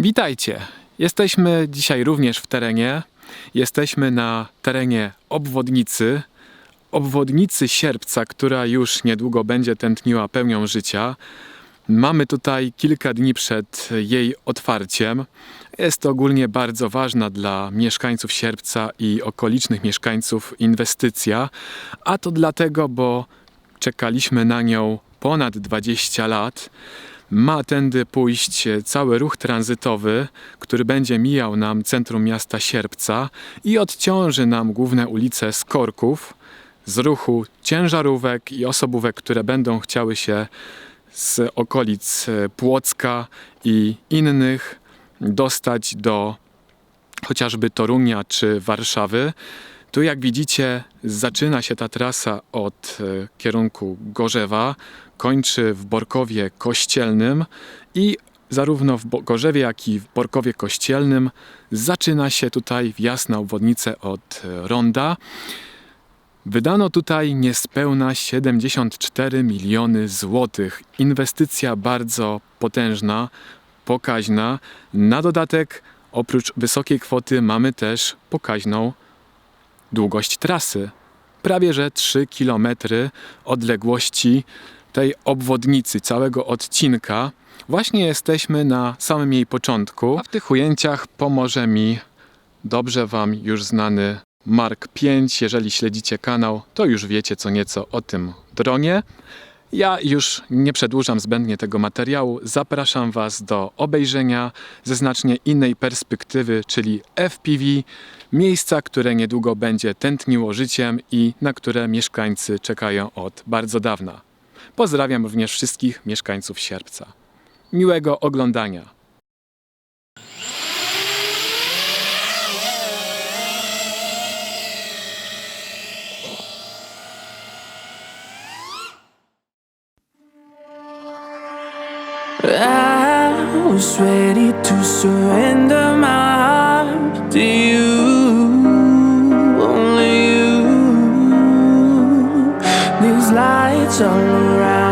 Witajcie. Jesteśmy dzisiaj również w terenie. Jesteśmy na terenie obwodnicy. Obwodnicy Sierpca, która już niedługo będzie tętniła pełnią życia. Mamy tutaj kilka dni przed jej otwarciem. Jest to ogólnie bardzo ważna dla mieszkańców Sierpca i okolicznych mieszkańców inwestycja, a to dlatego, bo czekaliśmy na nią ponad 20 lat. Ma tędy pójść cały ruch tranzytowy, który będzie mijał nam centrum miasta Sierpca i odciąży nam główne ulice z korków, z ruchu ciężarówek i osobówek, które będą chciały się z okolic Płocka i innych dostać do chociażby Torunia czy Warszawy. Tu jak widzicie zaczyna się ta trasa od e, kierunku Gorzewa, kończy w Borkowie Kościelnym i zarówno w Gorzewie, jak i w Borkowie Kościelnym zaczyna się tutaj wjazd na od e, Ronda. Wydano tutaj niespełna 74 miliony złotych. Inwestycja bardzo potężna, pokaźna. Na dodatek, oprócz wysokiej kwoty, mamy też pokaźną długość trasy. Prawie że 3 km odległości tej obwodnicy, całego odcinka. Właśnie jesteśmy na samym jej początku. A w tych ujęciach pomoże mi dobrze Wam już znany Mark 5. Jeżeli śledzicie kanał, to już wiecie co nieco o tym dronie. Ja już nie przedłużam zbędnie tego materiału. Zapraszam Was do obejrzenia ze znacznie innej perspektywy, czyli FPV, miejsca, które niedługo będzie tętniło życiem i na które mieszkańcy czekają od bardzo dawna. Pozdrawiam również wszystkich mieszkańców Sierpca. Miłego oglądania. I was ready to surrender my heart to you, only you. These lights all around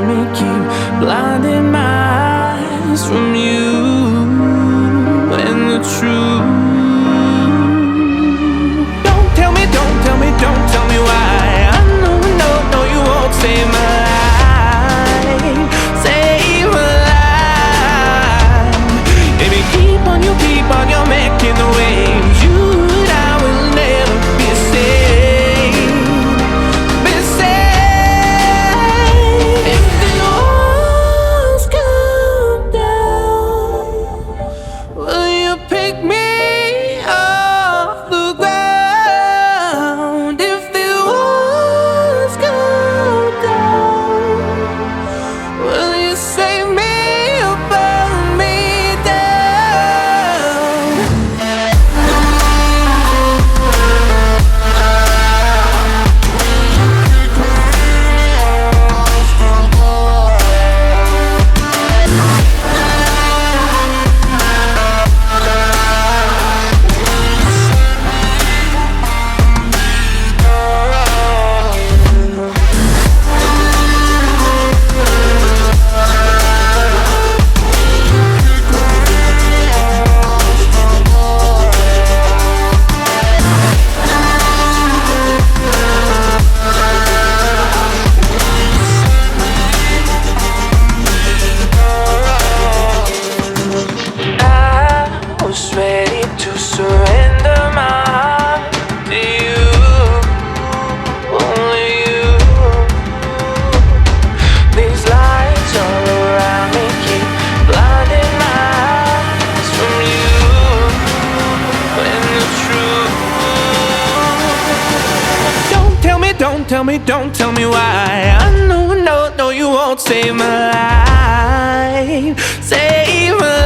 tell me, don't tell me why. I know, no, no, you won't save my life. Save my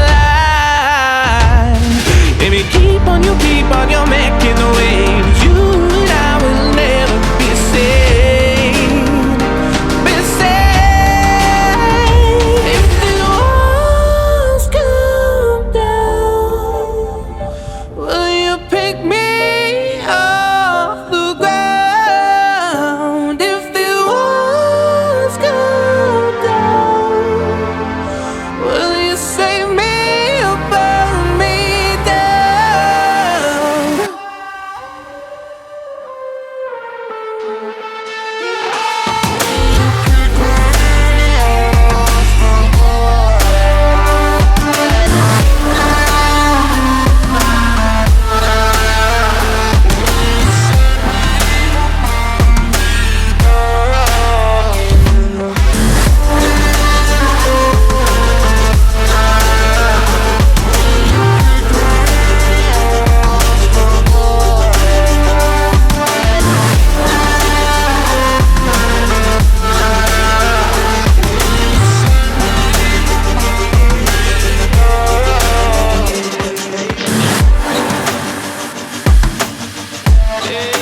life. Baby, keep on, you keep on, you're making the waves. You and I will never be saved. yeah.